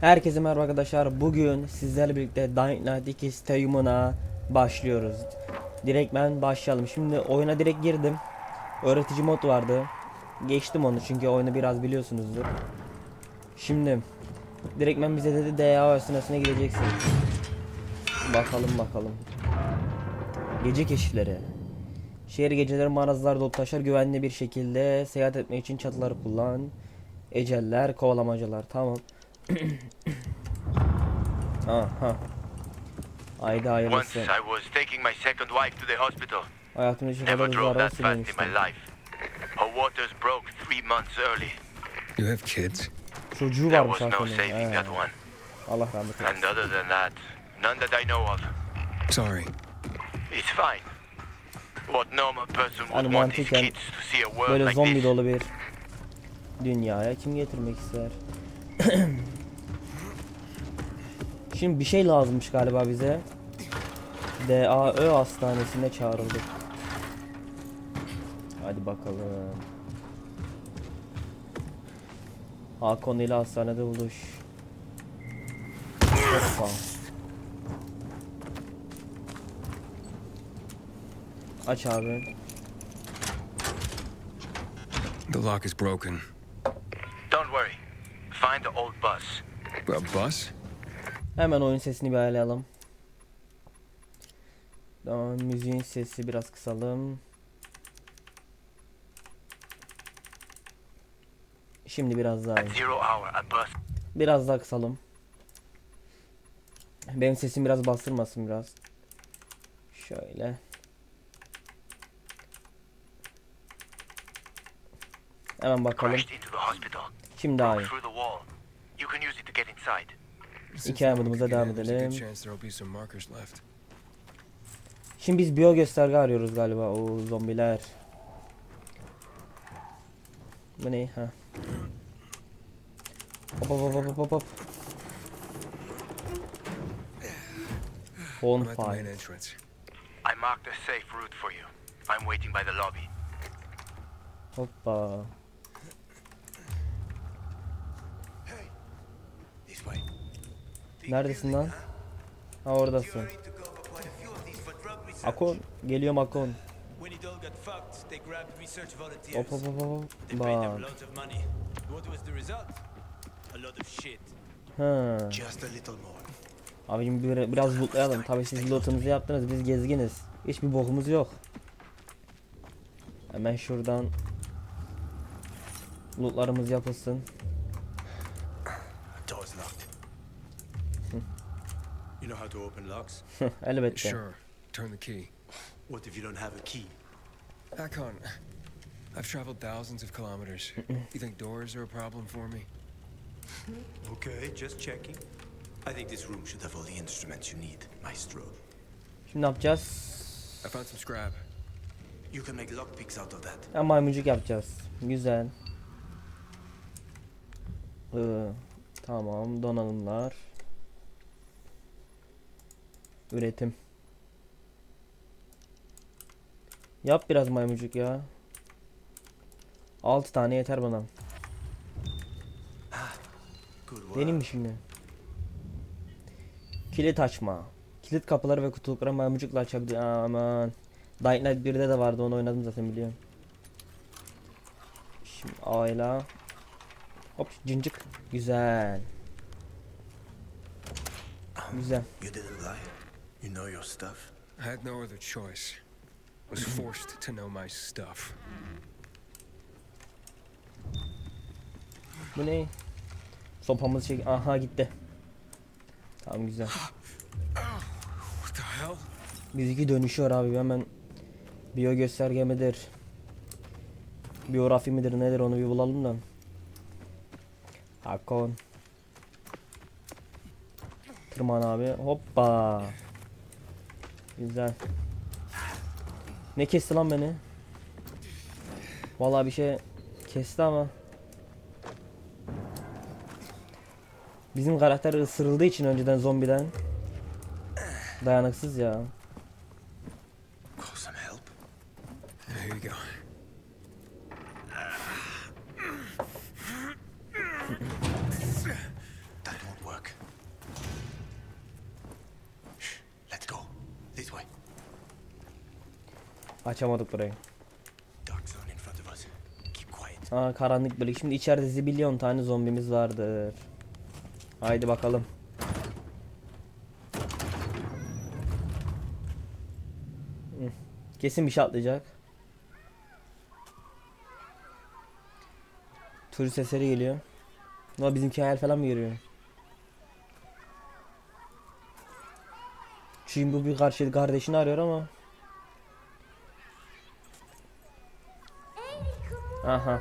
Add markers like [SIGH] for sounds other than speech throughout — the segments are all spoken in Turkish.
Herkese merhaba arkadaşlar. Bugün sizlerle birlikte Dying Light 2 Stadium'una başlıyoruz. Direkt ben başlayalım. Şimdi oyuna direkt girdim. Öğretici mod vardı. Geçtim onu çünkü oyunu biraz biliyorsunuzdur. Şimdi direkt ben bize dedi DA sınıfına gideceksin. Bakalım bakalım. Gece keşifleri. Şehir geceleri mağazalar dolu taşar güvenli bir şekilde seyahat etmek için çatıları kullan. Eceller, kovalamacalar. Tamam. [COUGHS] Aha. Ayda Once. I was taking my second wife to the hospital. Hayatımda kadar hızlı drove araba that fast in my sürmemiştim. life. Her waters broke three months early. You have kids? Çocuğu There varmış was no saving that one. Allah rahmet eylesin. And other than that, none that I know of. Sorry. It's fine. What normal person would Yani want his kids to see a world Böyle like zombi this? dolu bir dünyaya kim getirmek ister? [CLEARS THROAT] Şimdi bir şey lazımmış galiba bize. DAÖ hastanesine çağrıldık. Hadi bakalım. Hakon ile hastanede buluş. Hoppa. Aç abi. The lock is broken. Don't worry. Find the old bus. A bus? Hemen oyun sesini bir ayarlayalım. Tamam, müziğin sesi biraz kısalım. Şimdi biraz daha iyi. Biraz daha kısalım. Benim sesim biraz bastırmasın biraz. Şöyle. Hemen bakalım. Şimdi daha iyi. Hikaye modumuza devam edelim. Şimdi biz biyo gösterge arıyoruz galiba. O zombiler. Bu ne? Ha. Hop hop hop hop hop hop. Bonfire. entrance. I marked a safe route for you. I'm waiting by the lobby. Hoppa. Neredesin lan? Ha oradasın. Akon. Geliyorum Akon. Hop hop hop hop. Bak. Ha. Abicim bir, biraz lootlayalım. Tabii siz lootunuzu yaptınız. Biz gezginiz. Hiçbir bokumuz yok. Hemen şuradan lootlarımız yapılsın. Door's locked. You know how to open locks? [LAUGHS] Elbette. Sure. Turn the key. What if you don't have a key? Akon, I've traveled thousands of kilometers. you think doors are a problem for me? Okay, just checking. I think this room should have all the instruments you need, Maestro. Şimdi ne yapacağız? I found some scrap. You can make lockpicks out of that. Ha, maymuncuk yapacağız. Güzel. Ee, tamam donanımlar. Üretim. Yap biraz maymuncuk ya. 6 tane yeter bana. Deneyim mi şimdi? Kilit açma. Kilit kapıları ve kutuları maymuncukla açabilir. Aman. Dying Light 1'de de vardı onu oynadım zaten biliyorum. Şimdi A'yla. Hop cincik. Güzel. Güzel. You know your stuff. I had no other choice. Was forced to know my stuff. Bu ne? Sopamızı çek. Aha gitti. Tamam güzel. What the hell? Bizimki dönüşüyor abi hemen. Biyo gösterge midir? Biyografi midir nedir onu bir bulalım da. Hakon. Tırman abi. Hoppa. Güzel. Ne kesti lan beni? Vallahi bir şey kesti ama. Bizim karakter ısırıldığı için önceden zombiden. Dayanıksız ya. Call some help. There you go. That won't work. Açamadık burayı. Dark zone in front of us. Keep quiet. Aa karanlık bölük. Şimdi içeride zibilyon tane zombimiz vardır. Haydi bakalım. Kesin bir şey atlayacak. Turist sesleri geliyor. Ama bizimki hayal falan mı görüyor? Çünkü bu bir karşı kardeşini arıyor ama. Aha.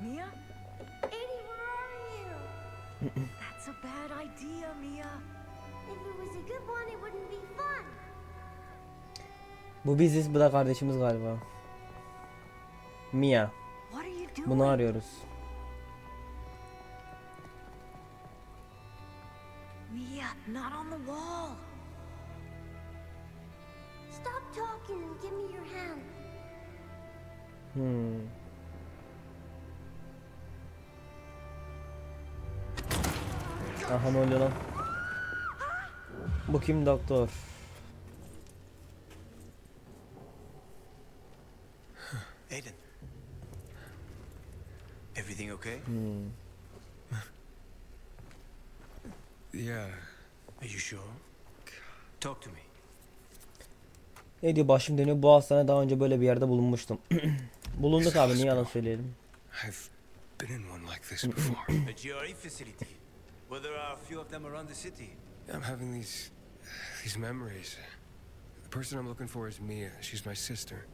Mia? Eddie, where are you? That's a bad idea, Mia. If it was a good one, it wouldn't be fun. Bu biziz, bu da kardeşimiz galiba. Mia. Bunu arıyoruz. Aha ne oluyor lan? Bu kim doktor? Aiden. Everything okay? Hmm. [LAUGHS] Yeah. Are you sure? Talk to me. Ne diyor başım dönüyor bu hastane daha önce böyle bir yerde bulunmuştum. [CLEARS THROAT] Bulunduk abi niye yalan söyleyelim. I've been in one like this before. [CLEARS THROAT] A GRE facility. Well, there are a few of them around the city. I'm having these these memories. The person I'm looking for is Mia. She's my sister.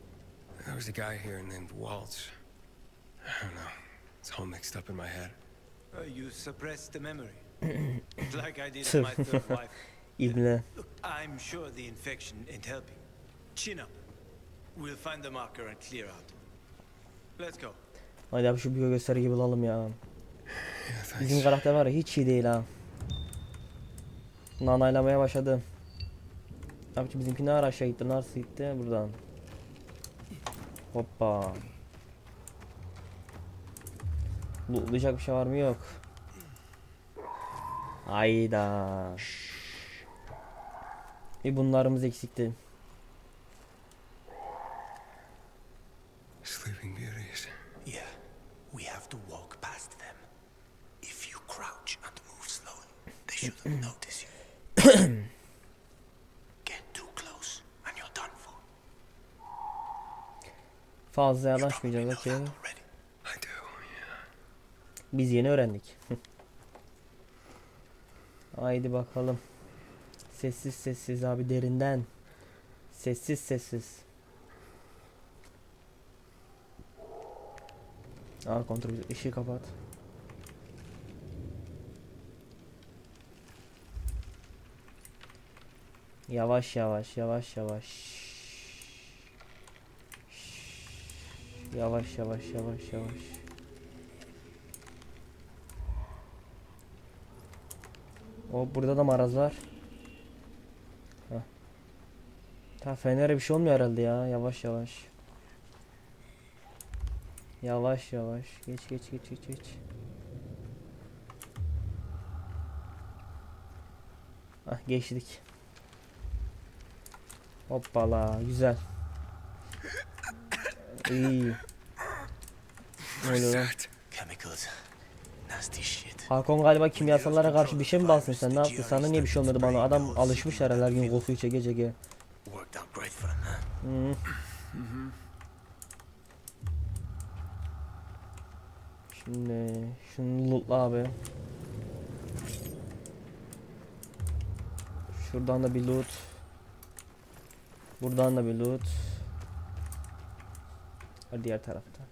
There was a guy here named Waltz. I don't know. It's all mixed up in my head. Uh, you suppressed the memory. [LAUGHS] like I did with my third wife. [LAUGHS] İbne. Look, I'm sure the infection ain't helping. Chin up. We'll find the marker and clear out. Let's go. Hadi abi şu bir gösterge bulalım ya. Bizim karakter var ya hiç iyi değil ha. Nanaylamaya başladı. Abi bizimki ne ara aşağı gitti nasıl gitti buradan. Hoppa. Lootlayacak bir şey var mı yok. Ayda. Bir bunlarımız eksikti. Sleeping Beauties. Yeah, we have to walk past them. If you crouch and move slowly, they shouldn't notice you. [COUGHS] Get too close and you're done for. Fazla know okey. that already. I do, yeah. Biz yeni öğrendik. [LAUGHS] Haydi bakalım. Sessiz sessiz abi derinden. Sessiz sessiz. Aa kontrol ışığı kapat. Yavaş yavaş yavaş yavaş. Yavaş yavaş yavaş yavaş. O burada da maraz var. Heh. Ta fenere bir şey olmuyor herhalde ya. Yavaş yavaş. Yavaş yavaş. Geç geç geç geç geç. Ah geçtik. Hoppala güzel. İyi. Shit. Hakon galiba kimyasallara karşı bir şey mi bastın sen ne yaptın sana niye bir şey olmadı bana adam alışmış herhalde her gün kokuyu çeke çeke. Hmm. Şimdi şunu lootla abi. Şuradan da bir loot. Buradan da bir loot. Hadi diğer tarafta.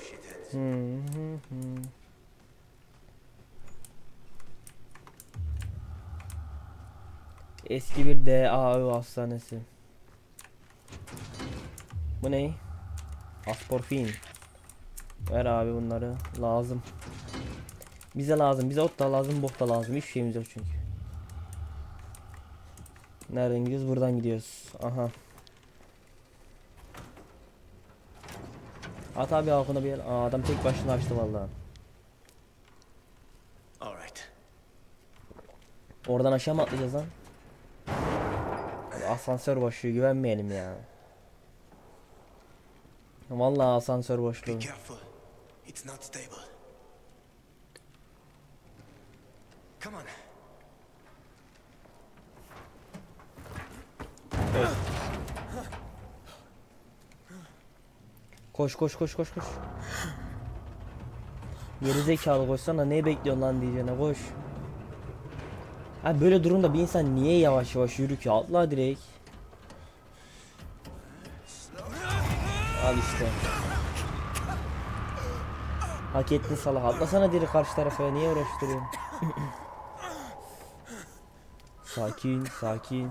Shitheads. Hı hı hı. Eski bir DAÖ hastanesi. Bu ne? Asporfin. Ver abi bunları. Lazım. Bize lazım. Bize ot da lazım, bok da lazım. Hiçbir şeyimiz yok çünkü. Nereden gidiyoruz? Buradan gidiyoruz. Aha. At abi halkına bir yer. Aa, adam tek başına açtı vallahi. All right. Oradan aşağı mı atlayacağız lan? Asansör boşluğu güvenmeyelim ya. Vallahi asansör boşluğu. It's not stable. Come on. Koş koş koş koş koş. Geri zekalı koşsana ne bekliyorsun lan diyeceğine koş. Abi böyle durumda bir insan niye yavaş yavaş yürü ki atla direkt. Al işte. Hak ettin salak atlasana direkt karşı tarafa niye uğraştırıyorsun? [LAUGHS] sakin sakin.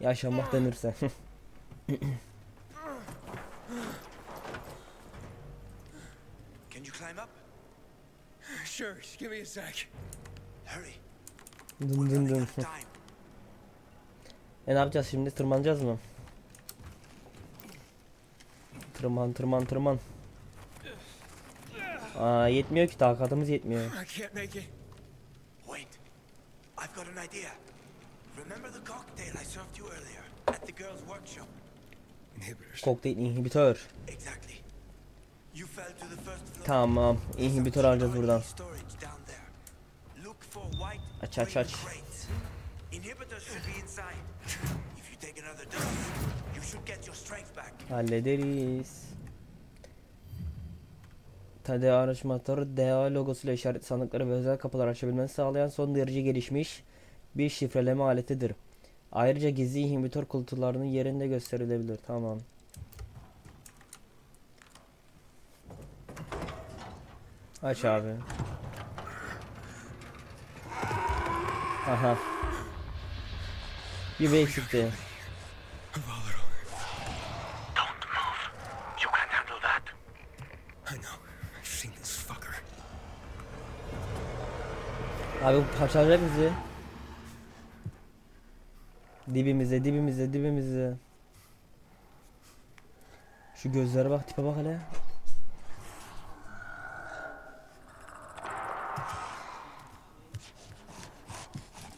Yaşamak denirse. [LAUGHS] Can you climb up? Sure, just give me a sec. Hurry. dın dın dın. E ne yapacağız şimdi? Tırmanacağız mı? Tırman tırman tırman. Aa yetmiyor ki takatımız yetmiyor. I've got an idea. Remember the cocktail I served you earlier at the girls' workshop? Inhibitors. Kokteyl inhibitör. Exactly. You fell to the first floor. Tamam. İnhibitör alacağız buradan. Aç, aç, aç. Inhibitors should be inside. Hallederiz. TD araç motoru DA logosuyla işaret sandıkları ve özel kapılar açabilmeni sağlayan son derece gelişmiş bir şifreleme aletidir. Ayrıca gizli inhibitör kutularının yerinde gösterilebilir. Tamam. Aç abi. Aha. Bir bir eksikti. Don't move. You can handle that. I know. I've seen this fucker. Abi bu parçalayacak bizi. Dibimize, dibimize, dibimize. Şu gözlere bak, tipe bak hele.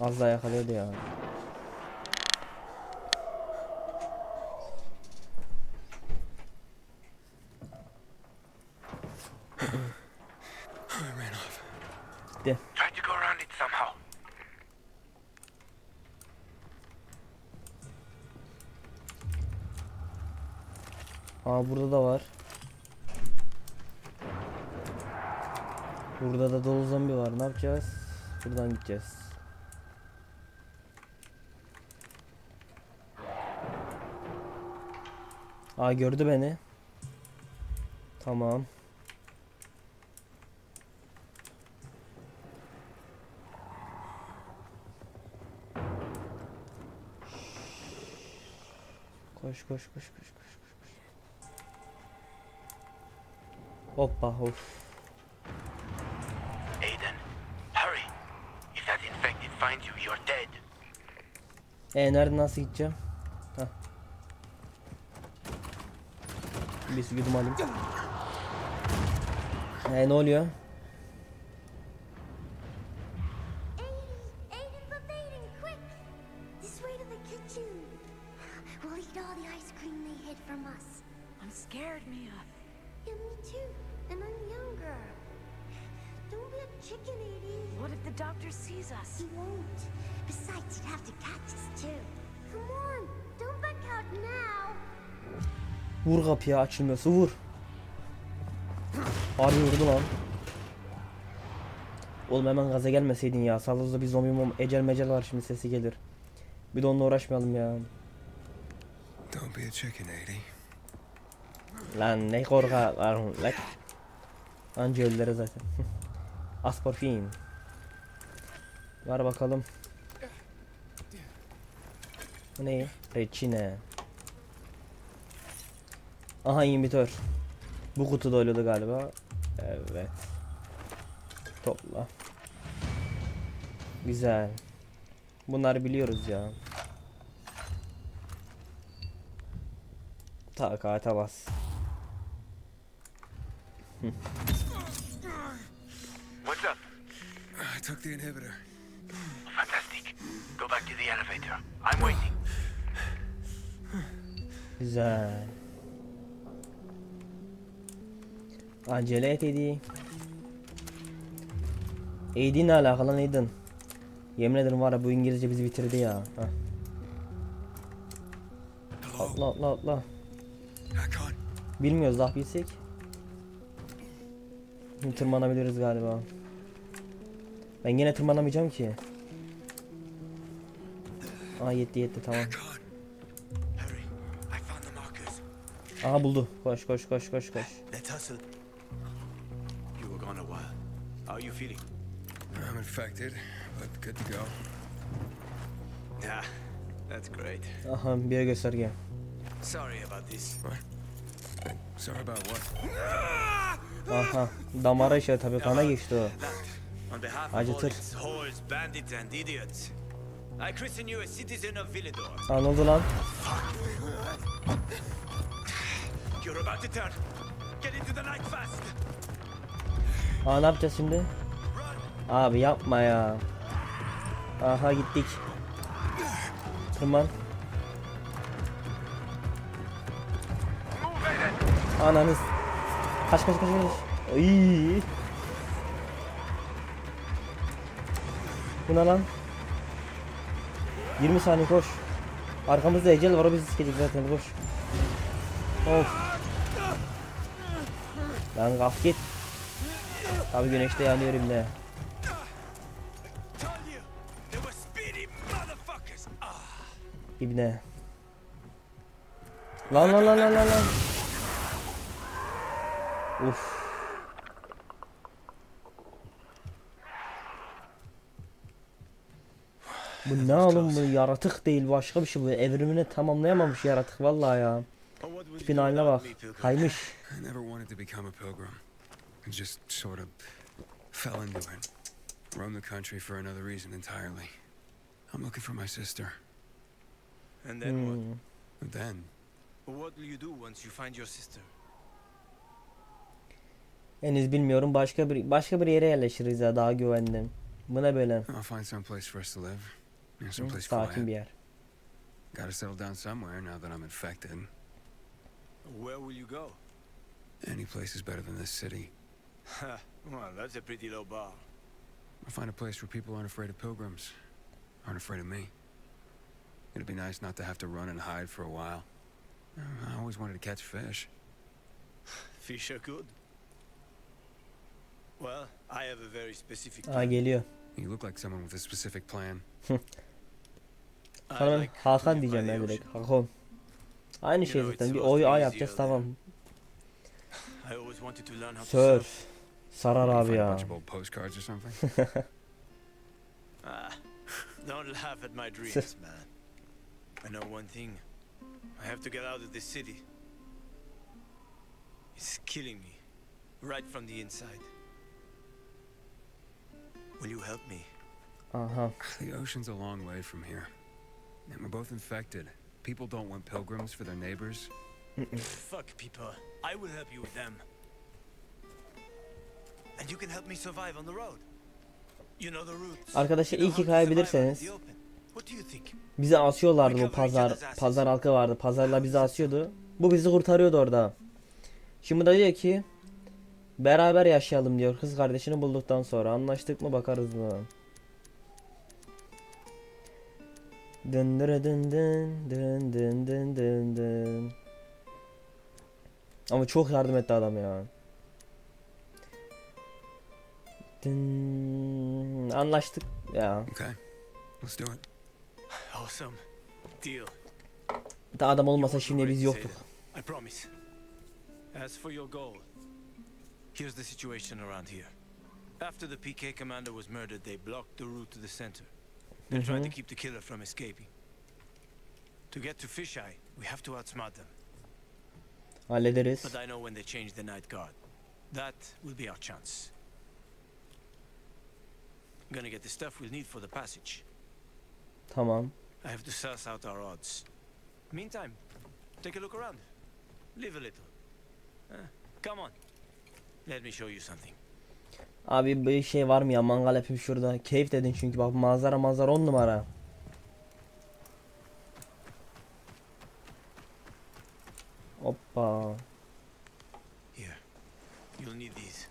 Az daha yakalıyordu ya. I ran off. Try to go around it somehow. Aa burada da var. Burada da dolu zombi var. Ne yapacağız? Buradan gideceğiz. Aa gördü beni. Tamam. Koş koş koş koş koş Hoppa of. Aiden, hurry. If that infected finds you, you're dead. E nerede nasıl gideceğim? Heh. Bir su yudum alayım. E ne oluyor? We'll eat all the ice cream they hid from us. I'm scared, Mia. Yeah, me too. And I'm younger. Don't be a chicken, Aiden. What if the doctor sees us? He won't. Besides, he'd have to catch us too. Come on, don't back out now. Vur kapıya açılmıyorsa vur. Abi vurdu lan. Oğlum hemen gaza gelmeseydin ya. Sağlığınızda bir zombi mom ecel mecel var şimdi sesi gelir. Bir de onunla uğraşmayalım ya. Don't be a chicken, Eddie. Lan ne korkaklar lan. Anca öldüler zaten. [LAUGHS] Asparfin. Var bakalım. Bu ne? Reçine. Aha inhibitör. Bu kutuda oluyordu galiba. Evet. Topla. Güzel. Bunları biliyoruz ya. Takata bas. Took the inhibitor. Fantastic. Go back to the elevator. I'm waiting. Güzel. Acele et. Eddie ne alakalı lan Aiden? Yemin ederim var ya bu İngilizce bizi bitirdi ya. Heh. Atla atla atla. Bilmiyoruz daha bilsek. Tırmanabiliriz galiba. Ben yine tırmanamayacağım ki. Aa yetti yetti tamam. Aha buldu. Koş koş koş koş koş. Let's hustle. You were gone a while. How are you feeling? I'm infected, but good to go. Yeah, that's great. Aha bir gösterge. Sorry about this. Sorry about what? Aha damara işe tabii kana geçti o. Acıtır. its whores, bandits, and idiots, I christen you a citizen of Villador. Aa ne oldu lan? Aa ne yapacağız şimdi? Abi yapma ya. Aha gittik. Tırman. Ananız. Kaç kaç kaç kaç. Ay. Bu ne lan? 20 saniye koş. Arkamızda ecel var o bizi sikecek zaten koş. Of. Lan kalk git. Abi güneşte yanıyorum ne? İbne. Lan lan lan lan lan lan. Uf. Bu ne oğlum bu yaratık değil başka bir şey bu evrimini tamamlayamamış yaratık vallahi ya. what Tipin haline bak kaymış. Just sort of fell into it. Roamed the country for another reason entirely. I'm looking for my sister. And then what? Hmm. And then, What will you do once you find your sister? Henüz bilmiyorum başka bir başka bir yere yerleşiriz ya daha güvenli. Bu ne böyle? I'll find some place for us to live. Yeah, Hı, someplace Sakin bir quiet. yer. Gotta settle down somewhere now that I'm infected. Where will you go? Any place is better than this city. [LAUGHS] well, that's a pretty low bar. I'll find a place where people aren't afraid of pilgrims, aren't afraid of me. It'd be nice not to have to run and hide for a while. I always wanted to catch fish. [SIGHS] Fish are good. Well, I have a very specific Aa plan. geliyor. You look like someone with a specific plan. [LAUGHS] I Sana ben Hakan live by diyeceğim ben direkt. Hakan. Aynı şey zaten. Bir oy A yapacağız tamam. [LAUGHS] I always wanted to learn Surf. surf. Sarar abi a ya. bunch of old postcards or something. [LAUGHS] Ah, [LAUGHS] don't laugh at my dreams, man. I know one thing. I have to get out of this city. It's killing me, right from the inside. Will you help me? Uh huh. the ocean's a long way from here. And we're both infected. People don't want pilgrims for their neighbors. Fuck people. I will help you with them. And you can help me survive on the road. You know the routes. Arkadaşlar iyi ki think? bizi asıyorlardı bu pazar. Pazar halkı vardı. Pazarla bizi asıyordu. Bu bizi kurtarıyordu orada. Şimdi da diyor ki beraber yaşayalım diyor kız kardeşini bulduktan sonra. Anlaştık mı bakarız mı? Dın dırı dın dın dın dın dın dın dın. Ama çok yardım etti adam ya. Dın, anlaştık ya. Okay, let's do it. Awesome. Deal. Da adam olmasa şimdi biz yoktuk. I promise. As for your goal, here's the situation around here. After the PK commander was murdered, they blocked the route to the center. They're trying to Mhm. keep the killer from escaping. To get to Fisheye, we have to outsmart them. Hallederiz. But I know when they change the night guard. That will be our chance. I'm gonna get the stuff we'll need for the passage. Tamam. I have to suss out our odds. Meantime, take a look around. Live a little. Huh? Come on. Let me show you something. Abi bir şey var mı ya mangal yapayım şurada. Keyif dedin çünkü bak manzara manzara on numara. Hoppa.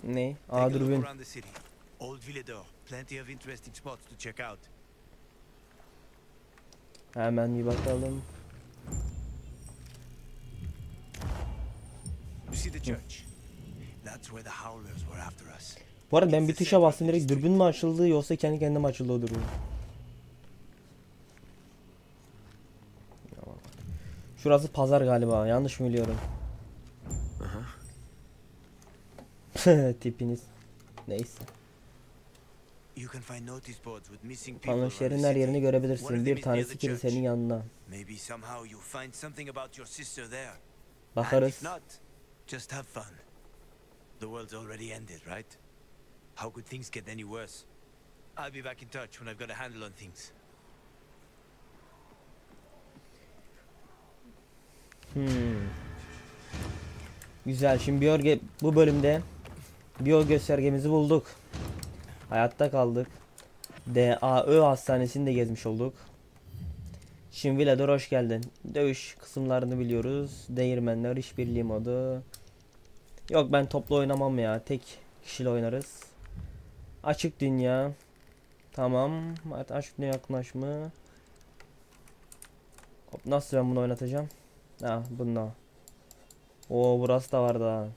Ne? Aa dürbün. around the city. Old Villador. Plenty of interesting spots to check out. Hemen bir bakalım. You see the church? That's where the Howlers were after us. Bu arada ben bir tuşa bastım direkt dürbün mü açıldı yoksa kendi kendine mi açıldı o dürbün? Şurası pazar galiba yanlış mı biliyorum? [LAUGHS] Tipiniz. Neyse. The her yerini görebilirsin. Bir tanesi kilisenin. And Bakarız. The world's already ended, right? How could things get any worse? I'll be back in touch when I've got a handle on things. Hmm. Güzel. Şimdi biyo bu bölümde biyo göstergemizi bulduk. Hayatta kaldık. DAÖ hastanesini de gezmiş olduk. Şimdi Villador hoş geldin. Dövüş kısımlarını biliyoruz. Değirmenler işbirliği modu. Yok ben toplu oynamam ya. Tek kişiyle oynarız. Açık dünya. Tamam. Açık dünya yakınlaşma. Hop, nasıl ben bunu oynatacağım? Ha bununla. Oo burası da var daha.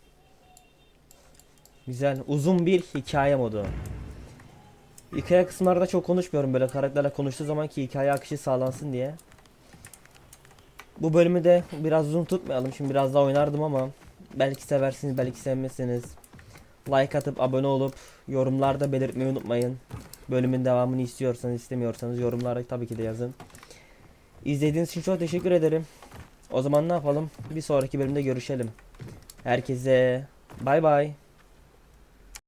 Güzel. Uzun bir hikaye modu. Hikaye kısımlarda çok konuşmuyorum böyle karakterle konuştuğu zaman ki hikaye akışı sağlansın diye. Bu bölümü de biraz uzun tutmayalım. Şimdi biraz daha oynardım ama belki seversiniz belki sevmezsiniz. Like atıp abone olup yorumlarda belirtmeyi unutmayın. Bölümün devamını istiyorsanız istemiyorsanız yorumlara tabii ki de yazın. İzlediğiniz için çok teşekkür ederim. O zaman ne yapalım? Bir sonraki bölümde görüşelim. Herkese bay bay.